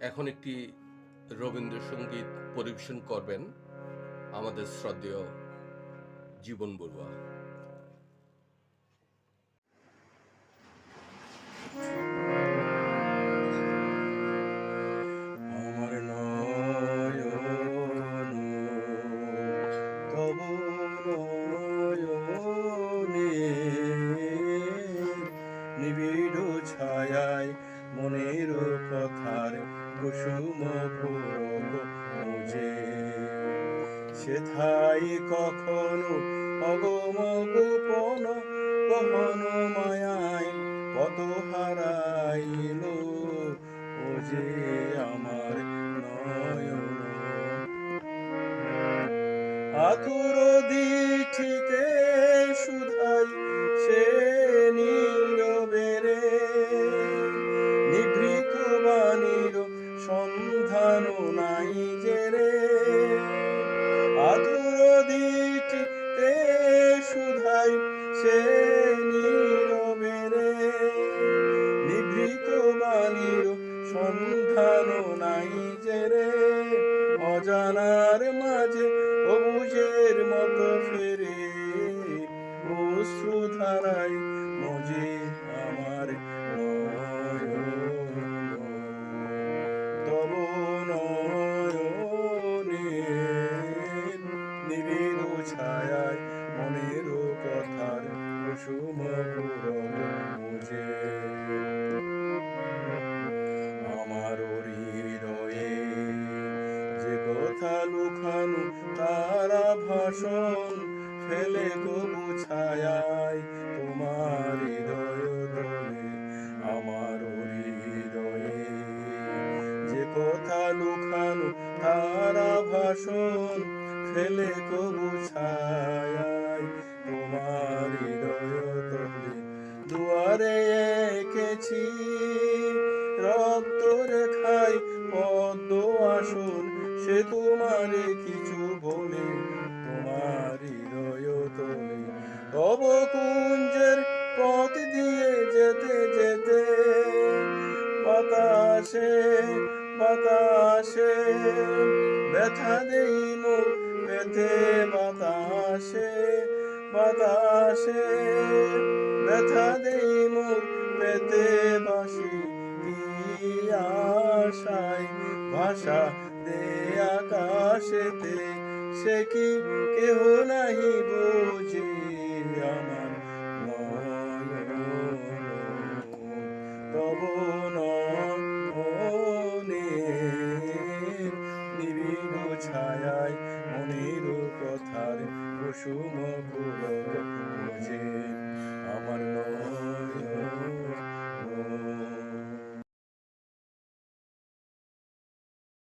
এখন একটি রবীন্দ্রসঙ্গীত পরিবেশন করবেন আমাদের শ্রদ্ধেয় জীবন বড়ুয়া। ছায়ায় মনের কথার কুসুম সেথাই কখনো অগম গোপন, গহন মায়ায় কত হারাইল। ও যে আমার নয়ন। আতুর নিভৃত বাণীর সন্ধান নাই যে রে। আতুর দিঠিতে সুধাই সে নীরবেরে নিভৃত বাণীর সন্ধান নাই যে রে। অজানার মাঝে অবুজের মতো ফেরে। অশ্রুধারায় মজে আমার ছায়ায় মনের কথার কুসুম পুরব মুজে। আমার হৃদয়ে যে কথা লুকানো, তারা ভাষণ ফেলে কবু ছায়ায় তোমার হৃদয় আমার হৃদয়ে যে কথা লুকানো, তারা ভাষণ ফেলে কবু ছায়ায় তোমার হৃদয় দলে দুয়ারে এঁকেছি রক্ত রেখায় পদ্ম আসন, সে তোমারে কিছু বলে, তোমার হৃদয় তোলে। তব কুঞ্জের পথ দিয়ে যেতে যেতে বাতাসে বাতাসে ব্যথা দেই মোর পেতে বাতাসে বাতাসে ব্যথা দেই মোর পেতে বাসি। আশায় ভাষা দে আকাশেতে, সে কি কেহ নাহি বোঝে কথার কুসুম কুল নয়ন